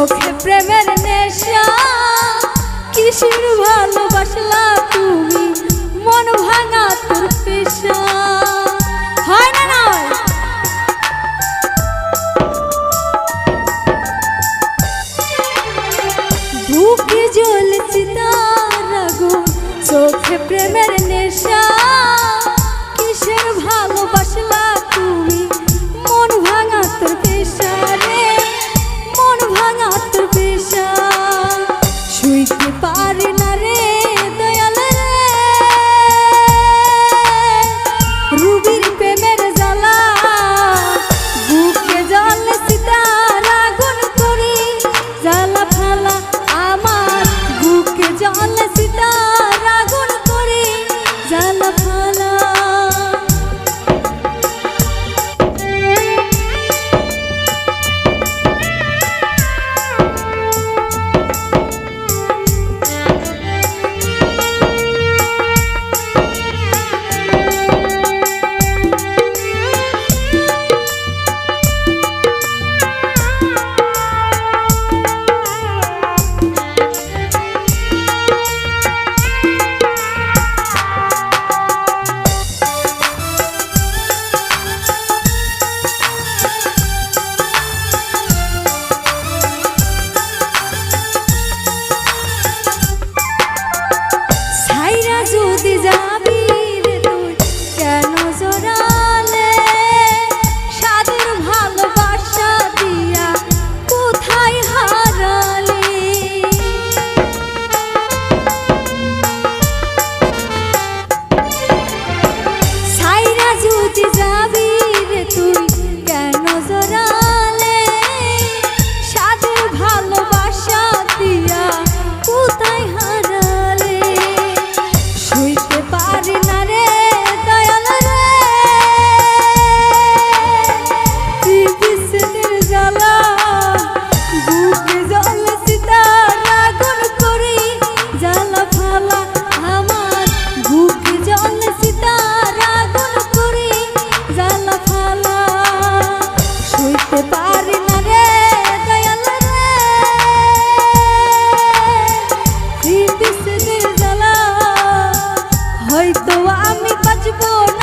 চোখে প্রেমের নেশা। কিসের ভালোবাসলা তুমি? মন ভাঙা তোর পেশা। চোখে প্রেমের হাত বিষা বাঁচবো